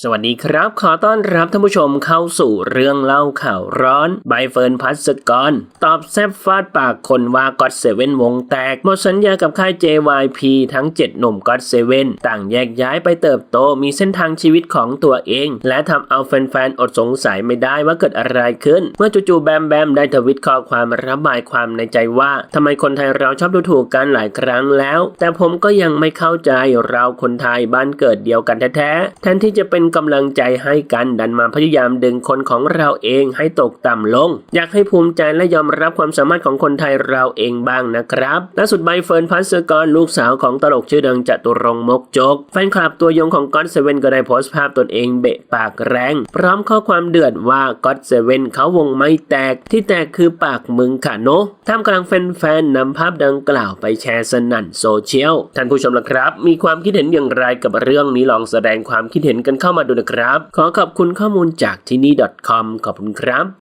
สวัสดีครับ ขอต้อนรับท่านผู้ชมเข้าสู่เรื่องเล่าข่าวร้อน ใบเฟิร์นพัสกร ตอบแซบฟาดปากคนว่าก็อดเซเว่นวงแตก หมดสัญญากับค่าย JYP ทั้ง 7 หนุ่มก็อดเซเว่นต่างแยกย้ายไปเติบโตมีเส้นทางชีวิตของตัวเอง และทำเอาแฟนๆ อดสงสัยไม่ได้ว่าเกิดอะไรขึ้น เมื่อจู่ๆแบมแบมได้ทวิตข้อความระบายความในใจว่าทำไมคนไทยเราชอบดูถูกกันหลายครั้งแล้ว แต่ผมก็ยังไม่เข้าใจเราคนไทยบ้านเกิดเดียวกันแท้ๆแทนที่จะเป็นกำลังใจให้กันดันมาพยายามดึงคนของเราเองให้ตกต่ำลง อยากให้ภูมิใจและยอมรับความสามารถของคนไทยเราเองบ้างนะครับล่าสุดใบเฟิร์นพัสกรลูกสาวของตลกชื่อดังจตุรงค์มกจก แฟนคลับตัวยงของก็อดเซเว่นก็ได้โพสต์ภาพตนเองเบะปากแรง พร้อมข้อความเดือดว่าก็อดเซเว่นเขาวงไม่แตกที่แตกคือปากมึงค่ะโนะท่ามกลางแฟนๆนำภาพดังกล่าวไปแชร์สนั่นโซเชียลท่านผู้ชมละครับ มีความคิดเห็นอย่างไรกับเรื่องนี้ลองแสดงความคิดเห็นกันเข้ามาดูนะครับ ขอขอบคุณข้อมูลจากที่นี่ .com ขอบคุณครับ